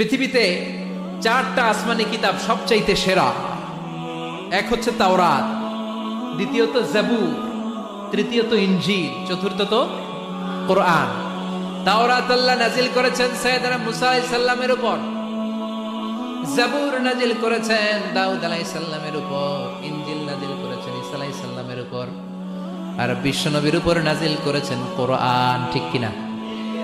পৃথিবীতে চারটা আসমানি কিতাব সবচাইতে সেরা। এক হচ্ছে তাওরাত, দ্বিতীয়ত জাবু তৃতীয়ত ইনজিল, চতুর্থত কোরআন। তাওরাত আল্লাহ নাজিল করেছেন সৈয়দনা মুসা আলাইহিস উপর। জাবুর নাজিল করেছেন দাউদ আলাইহিস সালামের উপর, ইনজিল নাজিল করেছেন ঈসা আলাইহিস সালামের উপর। আর বিশ্বনবীর উপর নাজিল করেছেন কোরআন, ঠিক কিনা?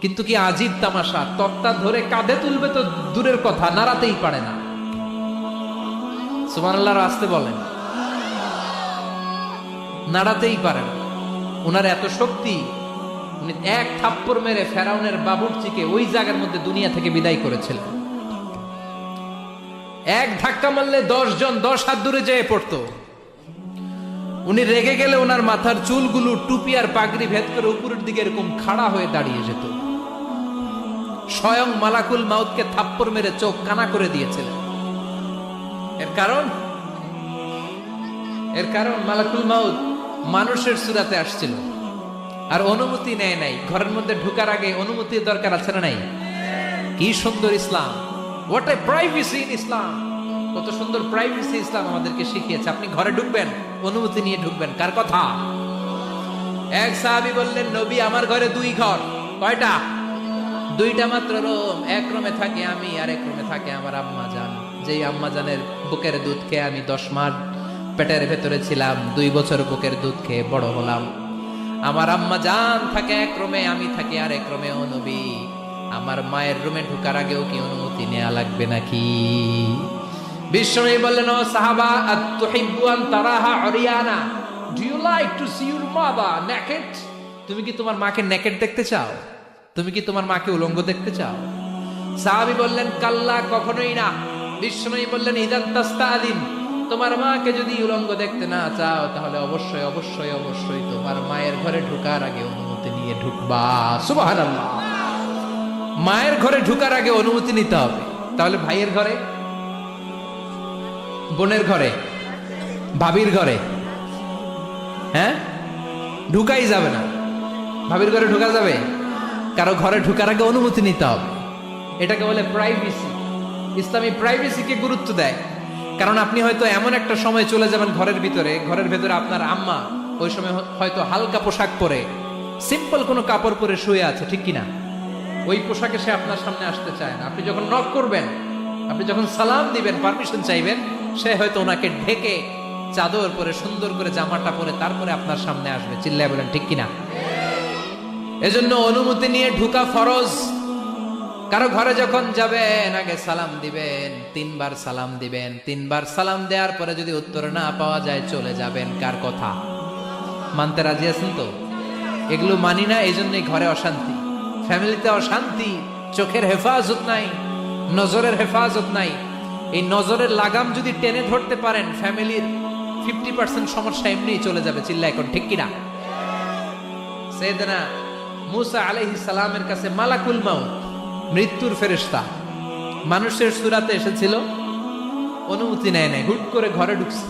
কিন্তু কি আজীব তামাশা? তক্তা ধরে কাঁধে তুলবে তো দূরের কথা, নাড়াতেই পারে না। সুমান আল্লাহর আসতে বলেন। নাড়াতেই পারে না। ওনার এত শক্তি, উনি এক থাপ্পড় মেরে ফেরাউনের বাবুরচিকে ওই জায়গার মধ্যে দুনিয়া থেকে বিদায় করেছিলেন। এক ধাক্কা মারলে দশ জন দশ হাত দূরে যেয়ে পড়তো। উনি রেগে গেলে ওনার মাথার চুলগুলো টুপি আর পাগড়ি ভেদ করে উপরের দিকে এরকম খাড়া হয়ে দাঁড়িয়ে যেত। স্বয়ং মালাকুল মাউতকে থাপ্পড় মেরে চোখ কানা করে দিয়েছিলেন এর কারণ? এর কারণ মালাকুল মাউত মানুষের সুরাতে আসছিল। আর অনুমতি নেয় নাই। ঘরের মধ্যে ঢুকার আগে অনুমতির দরকার আছে না নাই? কি সুন্দর Islam. What a privacy in Islam কত সুন্দর প্রাইভেসি ইসলাম আমাদেরকে শিখিয়েছে। আপনি ঘরে ঢুকবেন, অনুমতি নিয়ে ঢুকবেন। কার কথা? এক সাহাবী বললেন, নবী, আমার ঘরে দুই ঘর। কয়টা? দুইটা মাত্র রুম, এক রুমে থাকে আমি আর এক রুমে থাকে আমার আম্মা জান। যেই আম্মা জানের বুকের দুধ খেয়ে আমি দশ মাস পেটের ভেতরে ছিলাম, দুই বছর বুকের দুধ খেয়ে বড় হলাম। আমার আম্মা জান থাকে এক রুমে, আমি থাকি আর এক রুমে, ও আমার মায়ের রুমে ঢুকার আগেও কি অনুমতি নেওয়া লাগবে নাকি? বিশ্বনবী বললেন সাহাবা আতুহিব্বু তারাহা Oriana do you like to see your mother naked তুমি কি তোমার মাকে নেকেড দেখতে চাও? তুমি কি তোমার মাকে উলঙ্গ দেখতে চাও? সাহাবি বললেন, কাল্লা, কখনোই না। বিশ্বনবী বললেন, ইদান তোমার মাকে যদি উলঙ্গ দেখতে না চাও, তাহলে অবশ্যই অবশ্যই অবশ্যই তোমার মায়ের ঘরে ঢোকার আগে অনুমতি নিয়ে ঢুকবা। সুবহানাল্লাহ। মায়ের ঘরে ঢুকার আগে অনুমতি নিতে হবে। তাহলে ভাইয়ের ঘরে? বোনের ঘরে? ভাবির ঘরে? হ্যাঁ? ঢুকাই যাবে না। ভাবির ঘরে ঢুকা যাবে? কারও ঘরে ঢুকার আগে অনুমতি নিতে হবে। এটাকে বলে প্রাইভেসি ইসলামী প্রাইভেসিকে গুরুত্ব দেয়। কারণ আপনি হয়তো এমন একটা সময় চলে যাবেন ঘরের ভিতরে, ঘরের ভেতরে আপনার আম্মা ওই সময় হয়তো হালকা পোশাক পরে সিম্পল কোনো কাপড় পরে শুয়ে আছে, ঠিক কিনা? ওই পোশাকে সে আপনার সামনে আসতে চায় না। আপনি যখন নক করবেন, আপনি যখন সালাম দিবেন পারমিশন চাইবেন, সে হয়তো ওনাকে ঢেকে চাদর পরে, সুন্দর করে জামাটা পরে তারপরে আপনার সামনে আসবে। চিল্লায় বলেন, ঠিক কিনা? এজন্য অনুমতি নিয়ে ঢুকা ফরজ। কারও ঘরে যখন যাবেন, আগে সালাম দিবেন, তিনবার সালাম দিবেন। তিনবার সালাম দেওয়ার পরে যদি উত্তর না পাওয়া যায়, চলে যাবেন। কার কথা? মানতে রাজি আছেন তো? এগুলো মানি না এই জন্যই ঘরে অশান্তি। ফ্যামিলিতে অশান্তি, চোখের হেফাজত নাই, নজরের হেফাজত নাই। এই নজরের লাগাম যদি টেনে ধরতে পারেন, ফ্যামিলির ফিফটি পার্সেন্ট সমস্যা এমনিই চলে যাবে চিল্লা এখন ঠিক কিনা? সেদনা মুসা আলাইহিস সালামের কাছে মালাকুল মাউত, মৃত্যুর ফেরেশতা। মানুষের সুরাতে এসেছিল, অনুমতি নেয় নাই, হুট করে ঘরে ঢুকছে।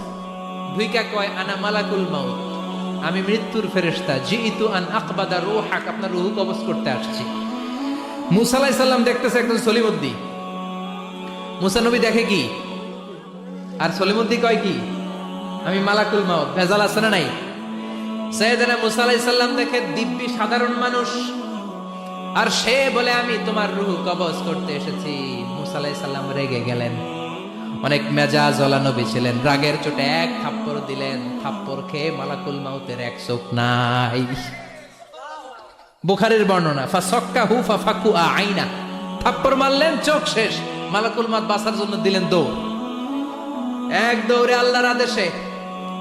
ঢুইকা কয়, আনা মালাকুল মাউত, আমি মৃত্যুর ফেরেস্তা জি ইতু আন আকবাদা রো হাক আপনার রূহ কবজ করতে আসছি। মুসা সালাম দেখতেছে একজন সলিমুদ্দি। মুসা নবী দেখে কি? আর সলিমুদ্দি কয় কি? আমি মালাকুল মাউত, ভেজাল আছে না নাই? সৈয়দনা মুসা আলাইহিস সালাম দেখে দিব্যি সাধারণ মানুষ। আর সে বলে, আমি তোমার রুহ কবজ করতে এসেছি। মুসা আলাইহিস সালাম রেগে গেলেন। অনেক মেজাজ নবী ছিলেন। রাগের চোটে এক থাপ্পড় দিলেন। থাপ্পড় খেয়ে মালাকুল মাউতের এক চোখ নাই। বুখারের বর্ণনা ফা সক্কা হু ফা ফাকু আইনা। থাপ্পড় মারলেন, চোখ শেষ। মালাকুল মাত বাসার জন্য দিলেন দৌড়। এক দৌড়ে আল্লাহর আদেশে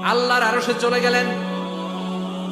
আল্লাহর আরশে চলে গেলেন।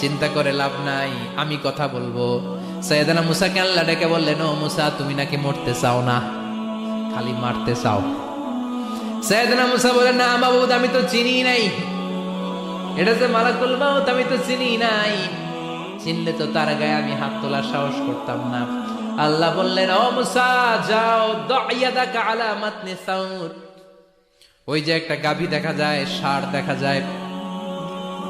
চিন্তা করে লাভ নাই, আমি কথা বলব। সৈয়দানা মুসাকে আল্লাহ ডেকে বললেন, ও মুসা, তুমি নাকি মরতে চাও না? খালি মারতে চাও। সৈয়দানা মুসা বলেন না বাবুদ আমি তো চিনি নাই। এটা যে মালাকুল মাউত, আমি তো চিনি নাই। চিনলে তো তার গায়ে আমি হাত তোলার সাহস করতাম না। আল্লাহ বললেন, ও মুসা, যাও দাইয়াদাকা আলা মাতনি সাউর। ওই যে একটা গাভী দেখা যায়, ষাঁড় দেখা যায়।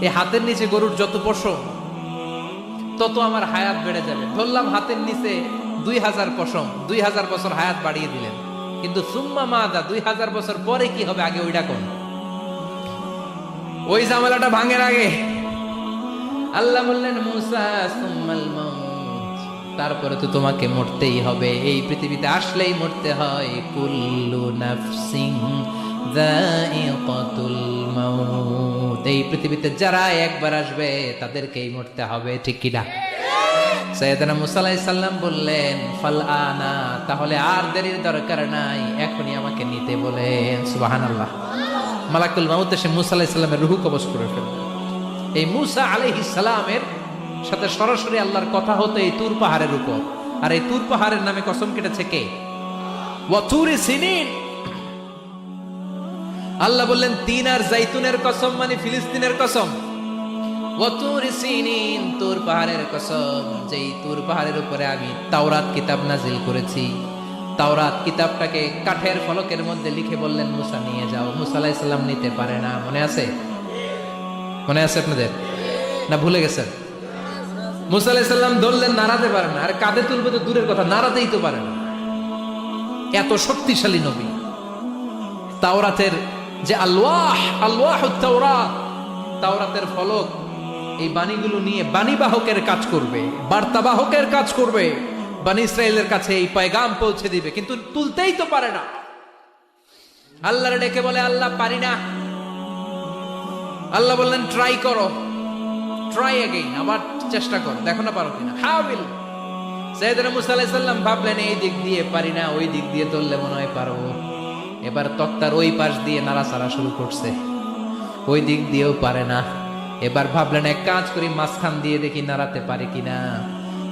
এই হাতের নিচে গরুর যত পশম, তত আমার হায়াত বেড়ে যাবে। ধরলাম হাতের নিচে দুই হাজার পশম, দুই হাজার বছর হায়াত বাড়িয়ে দিলেন। কিন্তু সুম্মা মাদা, দুই হাজার বছর পরে কি হবে, আগে ওইটা কোন? ওই ঝামেলাটা ভাঙের আগে। আল্লাহ বললেন তারপরে তো তোমাকে মরতেই হবে। এই পৃথিবীতে আসলেই মরতে হয় কুল্লু নাফসিং যায়িকাতুল মাউত। এই পৃথিবীতে যারা একবার আসবে তাদেরকেই মরতে হবে, ঠিক কিনা সৈয়দনা মুসা আলাইহিস সাল্লাম বললেন, ফাল আনা, তাহলে আর দেরির দরকার নাই, এখনই আমাকে নিতে বলেন। সুবহানাল্লাহ। মালাকুল মাউত এসে মুসা আলাইহিস সাল্লামের রূহ কবজ করে ফেললেন এই মুসা আলাইহিস সালামের সাথে সরাসরি আল্লাহর কথা হতো এই তুর পাহাড়ের উপর। আর এই তুর পাহাড়ের নামে কসম কেটেছে কে? সিনিন আল্লাহ বললেন, তিন আর জাইতুনের কসম মানে ফিলিস্তিনের কসম। তুর পাহাড়ের কসম। যেই তুর পাহাড়ের উপরে আমি তাওরাত কিতাব নাজিল করেছি। তাওরাত কিতাবটাকে কাঠের ফলকের মধ্যে লিখে বললেন, মুসা নিয়ে যাও। মুসা আলাইহিস সালাম নিতে পারে না। মনে আছে? মনে আছে আপনাদের? না ভুলে গেছেন? মুসা আলাইহিস সালাম ধরলেন, নাড়াতে পারে না। আর কাঁধে তুলবে তো দূরের কথা, নাড়াতেই তো পারে না। এত শক্তিশালী নবী। তাওরাতের যে আল্লাহ আল্লাহ তাওরাত তাওরাতের ফলক, এই বাণীগুলো নিয়ে বাণীবাহকের কাজ করবে বার্তাবাহকের কাজ করবে, বাণী ইসরায়েলের কাছে এই পয়গাম পৌঁছে দিবে, কিন্তু তুলতেই তো পারে না। আল্লাহর ডেকে বলে, আল্লাহ, পারি না। আল্লাহ বললেন ট্রাই করো। ট্রাই এগেইন আবার চেষ্টা করো, দেখো না পারো কিনা। হাবিল সৈয়দনা মুসা আলাইহিস ভাবলেন, এই দিক দিয়ে পারি না, ওই দিক দিয়ে তুললে মনে হয় পারব। এবার তক্তার ওই পাশ দিয়ে নাড়াচাড়া শুরু করছে। ওই দিক দিয়েও পারে না। এবার ভাবলেন এক কাজ করি, মাঝখান দিয়ে দেখি নাড়াতে পারে কিনা।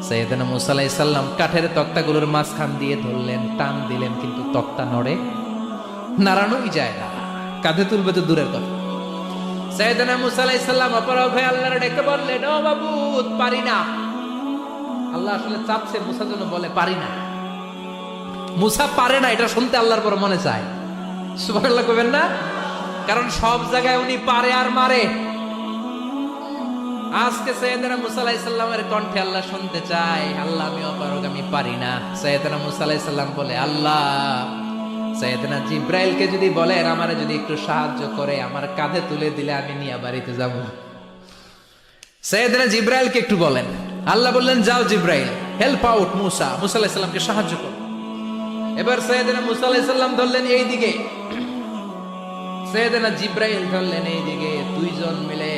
সৈয়দনা মুসা আলাইহিস সালাম কাঠের তক্তাগুলোর মাঝখান দিয়ে ধরলেন, টান দিলেন, কিন্তু তক্তা নড়ে। নাড়ানোই যায় না। কাঁধে তুলবে তো দূরের কথা। সৈয়দনা মুসা আলাইহিস সালাম, অপরাধ হয়ে আল্লাহর ডেকে বললেন, ও বাবু পারি না। আল্লাহ আসলে চাপছে মুসা যেন বলে, পারি না। মুসা পারে না, এটা শুনতে আল্লাহর পর মনে চায়। সুবহানাল্লাহ কইবেন না? কারণ সব জায়গায় উনি পারে আর মারে। আজকে সৈয়দনা মুসা কণ্ঠে আল্লাহ শুনতে চায়, আল্লাহ, আমি অপারগ, আমি পারি না। সৈয়দনা মুসা বলে, আল্লাহ, সৈয়দনা জিব্রাইলকে যদি বলেন, আমারে যদি একটু সাহায্য করে, আমার কাঁধে তুলে দিলে আমি নিয়ে বাড়িতে যাব। সৈয়দনা জিব্রাইলকে একটু বলেন। আল্লাহ বললেন, যাও জিব্রাইল হেল্প আউট মুসা। মুসা সাহায্য করো। এবার সৈয়দনা মুসা আলাইহিস সালাম ধরলেন এই দিকে। সৈয়দনা জিব্রাইল ধরলেন এই দিকে। দুইজন মিলে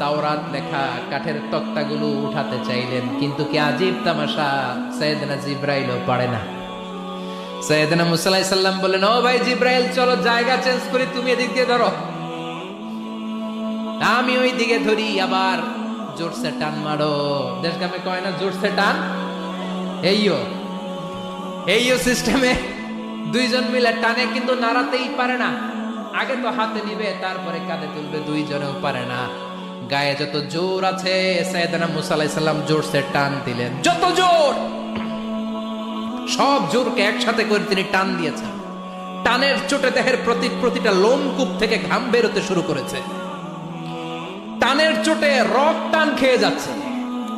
তাওরাত লেখা কাঠের তক্তাগুলো উঠাতে চাইলেন, কিন্তু কি আজীব তামাশা সৈয়দনা জিব্রাইলও পারে না। সৈয়দনা মুসা আলাইহিস সালাম বললেন, ও ভাই জিব্রাইল, চলো জায়গা চেঞ্জ করি, তুমি এদিক দিয়ে ধরো। আমি ওই দিকে ধরি, আবার জোরসে টান মারো। দেশ গ্রামে কয় না, জোরসে টান? এইও এইও সিস্টেমে দুইজন মিলে টানে, কিন্তু নাড়াতেই পারে না। আগে তো হাতে নিবে, তারপরে কাঁধে তুলবে, দুইজনেও পারে না। গায়ে যত জোর আছে সৈয়দনা মুসা সালাম জোরসে টান দিলেন। যত জোর! সব জোরকে একসাথে করে তিনি টান দিয়েছেন। টানের চোটে দেহের প্রতি প্রতিটা লোমকূপ থেকে ঘাম বেরোতে শুরু করেছে। টানের চোটে রক টান খেয়ে যাচ্ছে।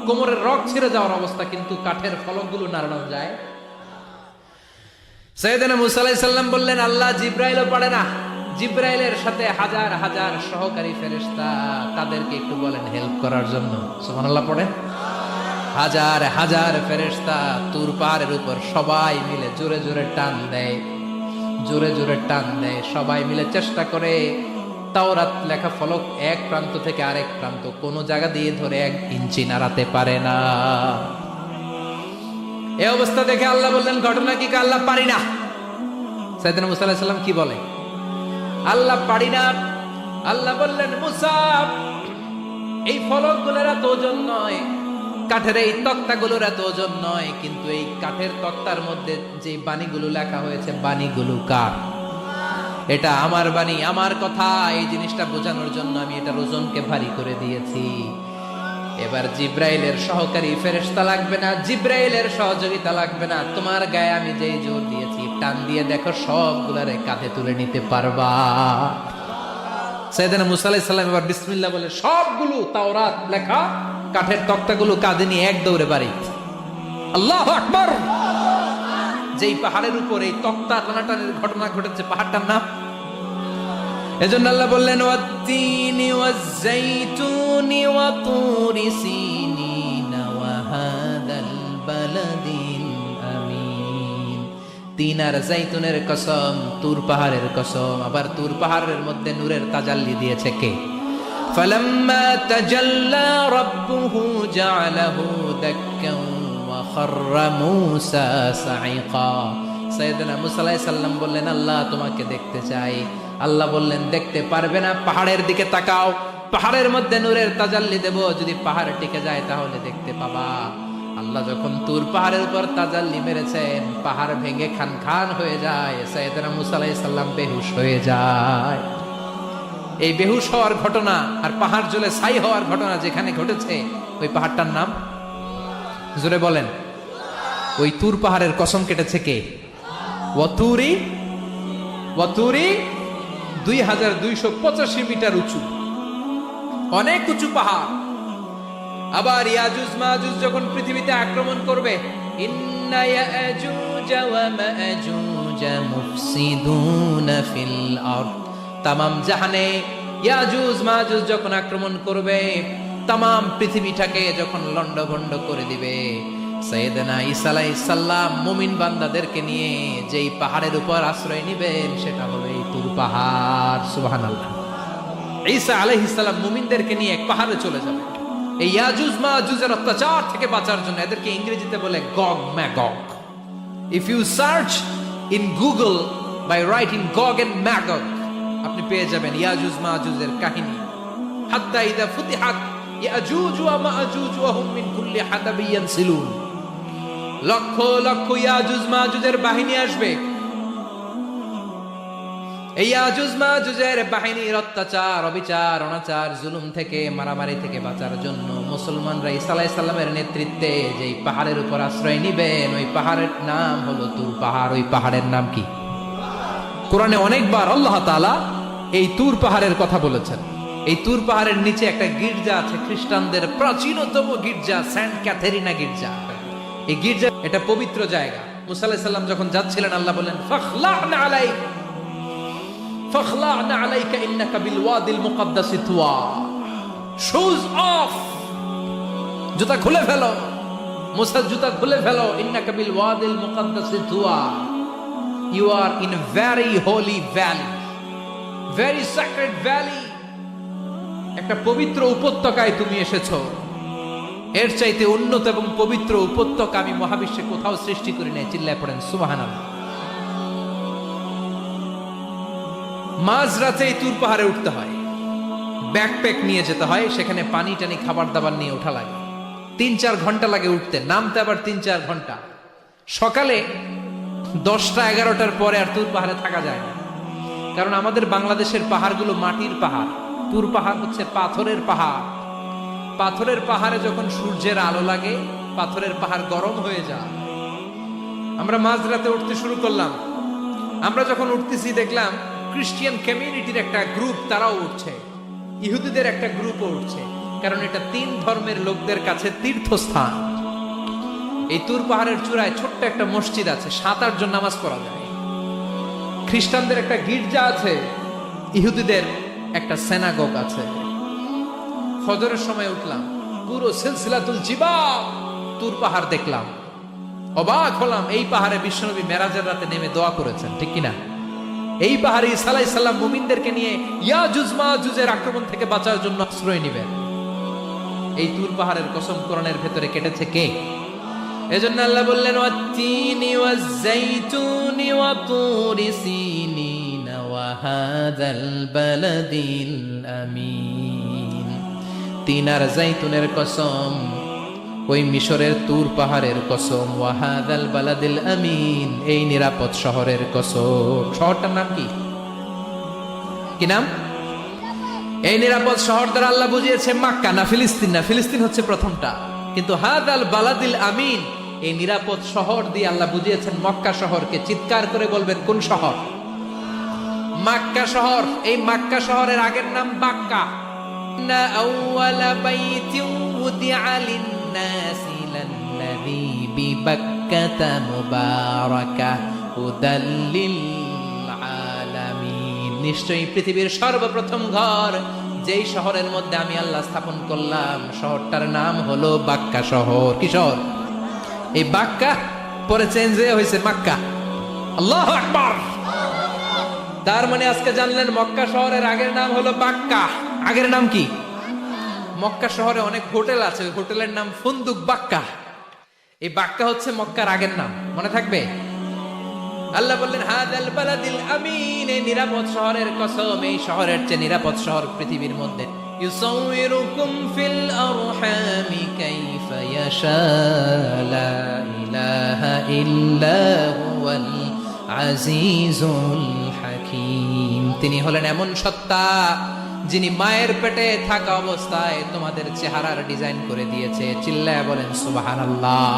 কোমরের রক ছিঁড়ে যাওয়ার অবস্থা, কিন্তু কাঠের ফলকগুলো নাড়ানো যায়। সৈয়দনা মুসা আলাইহিস বললেন, আল্লাহ জিব্রাইলও পারে না। জিব্রাইলের সাথে হাজার হাজার সহকারী ফেরেশতা তাদেরকে একটু বলেন হেল্প করার জন্য। সুবহানাল্লাহ পড়েন। হাজার হাজার ফেরেশতা তুর উপর সবাই মিলে জোরে জোরে টান দেয়, জোরে জোরে টান দেয়, সবাই মিলে চেষ্টা করে। তাওরাত লেখা ফলক এক প্রান্ত থেকে আরেক প্রান্ত, কোনো জায়গা দিয়ে ধরে এক ইঞ্চি নাড়াতে পারে না। এই অবস্থা দেখে আল্লাহ বললেন, ঘটনা কি আল্লাহ পারি না। সাইদিন মুসা কি বলে? আল্লাহ পারি না। আল্লাহ বললেন, মুসা, এই ফলকগুলোর এত ওজন নয়, কাঠের এই তক্তাগুলোর এত ওজন নয়, কিন্তু এই কাঠের তক্তার মধ্যে যে বাণীগুলো লেখা হয়েছে, বাণীগুলো কার? এটা আমার বাণী, আমার কথা, এই জিনিসটা বোঝানোর জন্য আমি এটার ওজনকে ভারী করে দিয়েছি। এবার জিব্রাইলের সহকারী ফেরেশতা লাগবে না, জিব্রাইলের সহযোগিতা লাগবে না। তোমার গায়ে আমি যেই জোর দিয়েছি, টান দিয়ে দেখো সবগুলারে কাঁধে তুলে নিতে পারবা। এবার বিসমিল্লাহ বলে, সবগুলো তাওরাত লেখা, কাঠের তক্তাগুলো কাঁধে নিয়ে এক দৌড়ে বাড়ি। আল্লাহ যেই পাহাড়ের উপর এই তক্তা ঘটনা ঘটেছে, পাহাড়টার নাম এজন্য আল্লাহ বললেন ওয়াত্তিনি ওয়াজ্জাইতুনি ওয়া তুরি সিনিন ওয়া হাদাল বালাদিন আমিন তিন আর জাইতুনের কসম তুর পাহাড়ের কসম আবার তুর পাহাড়ের মধ্যে নূরের তাজাল্লি দিয়েছে কে فلما تجلى ربه جعله دكا وخر موسى صعقا সৈয়দনা মুসা আলাইহিস সালাম বললেন আল্লাহ তোমাকে দেখতে চাই আল্লাহ বললেন, দেখতে পারবে না, পাহাড়ের দিকে তাকাও। পাহাড়ের মধ্যে নূরের তাজাল্লি দেব, যদি পাহাড় টিকে যায় তাহলে দেখতে পাবা। আল্লাহ যখন তুর পাহাড়ের উপর তাজাল্লি মেরেছেন, পাহাড় ভেঙে খান খান হয়ে যায় সৈয়দনা মুসা আলাইহিস সালাম বেহুশ হয়ে যায়। এই বেহুশ হওয়ার ঘটনা আর পাহাড় জলে ছাই হওয়ার ঘটনা যেখানে ঘটেছে, ওই পাহাড়টার নাম? জোরে বলেন। ওই তুর পাহাড়ের কসম কেটেছে কে? ওয়াতুরি ওয়াতুরি দুই হাজার দুইশো পঁচাশি মিটার উঁচু। অনেক উঁচু পাহাড়। আবার ইয়াজুজ মাজুজ যখন পৃথিবীতে আক্রমণ করবে তামাম জাহানে ইয়াজুজ মাজুজ যখন আক্রমণ করবে, তামাম পৃথিবীটাকে যখন লন্ডভন্ড করে দিবে, সৈয়দনা ঈসা আলাইহিস সালাম মুমিন বান্দাদেরকে নিয়ে যেই পাহাড়ের উপর আশ্রয় নেবেন, সেটা হলো তুর পাহাড়, সুবহানাল্লাহ। ঈসা আলাইহিস সালাম মুমিনদেরকে নিয়ে এক পাহাড়ে চলে যাবে। এই ইয়াজুজ মাজুজের অত্যাচার থেকে বাঁচার জন্য এদেরকে ইংরেজিতে বলে Gog Magog. If you search in Google by writing Gog and Magog, আপনি পেয়ে যাবেন ইয়াজুজ মাজুজের কাহিনী। হাত্তা ইদা ফুতিহাত ইয়াজুজ ওয়া মাজুজ ওয়া হুম মিন কুল্লি হাদাবি ইয়ানসিলুন। লক্ষ লক্ষ ইয়াজুজ মাজুজের বাহিনী আসবে। এই ইয়াজুজ মাজুজের বাহিনীর অত্যাচার, অবিচার, অনাচার, জুলুম থেকে, মারামারি থেকে বাঁচার জন্য মুসলমানরা ঈসা আলাইহিস সালামের নেতৃত্বে যেই পাহাড়ের উপর আশ্রয় নিবেন, ওই পাহাড়ের নাম হলো তুর পাহাড়। ওই পাহাড়ের নাম কি? কোরআনে অনেকবার আল্লাহ তাআলা এই তুর পাহাড়ের কথা বলেছেন। এই তুর পাহাড়ের নিচে একটা গির্জা আছে, খ্রিস্টানদের প্রাচীনতম গির্জা, সেন্ট ক্যাথেরিনা গির্জা। এই গির্জা, এটা পবিত্র জায়গা। মুসা আলাইহিস সালাম যখন যাচ্ছিলেন, আল্লাহ বলেন ফাখলা'না আলাইক। ইন্নাকা বিল ওয়াদিল মুকাদ্দাসি তুয়া শুজ অফ জুতা খুলে ফেলো। মুসা, জুতা খুলে ফেলো। ইন্নাকা বিল ওয়াদিল মুকাদ্দাসি Tuya you are in very holy valley very sacred valley একটা পবিত্র উপত্যকায় তুমি এসেছ। এর চাইতে উন্নত এবং পবিত্র উপত্যকা আমি মহাবিশ্বে কোথাও সৃষ্টি করি নাই। চিল্লায় পড়েন। সুবাহান মাঝ রাতে এই তুর পাহাড়ে উঠতে হয়। ব্যাকপ্যাক নিয়ে যেতে হয়, সেখানে পানি টানি খাবার দাবার নিয়ে ওঠা লাগে। তিন চার ঘণ্টা লাগে উঠতে, নামতে আবার তিন চার ঘণ্টা। সকালে দশটা, এগারোটার পরে আর তুর পাহাড়ে থাকা যায় না। কারণ আমাদের বাংলাদেশের পাহাড়গুলো মাটির পাহাড়। তুর পাহাড় হচ্ছে পাথরের পাহাড়। পাথরের পাহাড়ে যখন সূর্যের আলো লাগে, পাথরের পাহাড় গরম হয়ে যায়। আমরা মাঝরাতে উঠতে শুরু করলাম। আমরা যখন উঠতেছি, দেখলাম খ্রিস্টিয়ান কমিউনিটির একটা গ্রুপ তারাও উঠছে। ইহুদিদের একটা গ্রুপও উঠছে। কারণ এটা তিন ধর্মের লোকদের কাছে তীর্থস্থান। এই তুর পাহাড়ের চূড়ায় ছোট্ট একটা মসজিদ আছে, সাত, আট জন নামাজ পড়া যায়। খ্রিস্টানদের একটা গির্জা আছে, ইহুদিদের একটা সেনাগগ আছে। ফজরের সময় উঠলাম, পুরো সিলসিলাতুল জিবা তুর পাহাড় দেখলাম। অবাক হলাম, এই পাহাড়ে বিশ্বনবী মেরাজের রাতে নেমে দোয়া করেছেন, ঠিক কিনা? এই পাহাড়ে ইসালাই সাল্লাম মুমিনদেরকে নিয়ে ইয়া জুজমা জুজের আক্রমণ থেকে বাঁচার জন্য আশ্রয় নিবেন এই তুর পাহাড়ের কসম কোরআনের ভেতরে কেটেছে কে? এজন্য আল্লাহ বললেন, ওয়াত্তিনি ওয়াজ্জাইতুনি ওয়া তুরি সিনিন ওয়া হাযাল বালাদিল আমিন। তিন আর জাইতুনের কসম ওই মিশরের তুর পাহাড়ের কসম। ওয়াহাদাল বালাদিল আমিন, এই নিরাপদ শহরের কসম। শহরটার নাম কি? কি নাম? এই নিরাপদ শহর দ্বারা আল্লাহ বুঝিয়েছে মাক্কা না ফিলিস্তিন না। ফিলিস্তিন হচ্ছে প্রথমটা। কিন্তু হাদাল বালাদিল আমিন, এই নিরাপদ শহর দিয়ে আল্লাহ বুঝিয়েছেন মক্কা শহরকে। চিৎকার করে বলবেন, কোন শহর? মাক্কা শহর। এই মাক্কা শহরের আগের নাম বাক্কা। না আউয়ালা বাইতিউ উদিআ للناس للذي ببكة مباركة هدى للعالمين নিশ্চয়ই পৃথিবীর সর্বপ্রথম ঘর যেই শহরের মধ্যে আমি আল্লাহ স্থাপন করলাম শহরটার নাম হলো বাক্কা শহর কি শহর এই বাক্কা পরে চেঞ্জ হয়ে হয়েছে মাক্কা আল্লাহ আকবার তার মানে আজকে জানলেন মক্কা শহরের আগের নাম হলো বাক্কা আগের নাম কি মক্কা শহরে অনেক হোটেল আছে হোটেলের নাম ফুন্দুক বাক্কা। এই বাক্কা হচ্ছে মক্কার আগের নাম, মনে থাকবে? আল্লাহ বললেন হাদাল বালাদিল আমিন এই নিরাপদ শহরের কসম, এই শহরের চেয়ে নিরাপদ শহর পৃথিবীর মধ্যে। ইউসাউইরুকুম ফিল আরহামি কাইফা ইয়াশা, লা ইলাহা ইল্লা হুয়াল আজিজুল হাকিম। তিনি হলেন এমন সত্তা যিনি মায়ের পেটে থাকা অবস্থায় তোমাদের চেহারার ডিজাইন করে দিয়েছে চিল্লায় বলেন সুবহানাল্লাহ।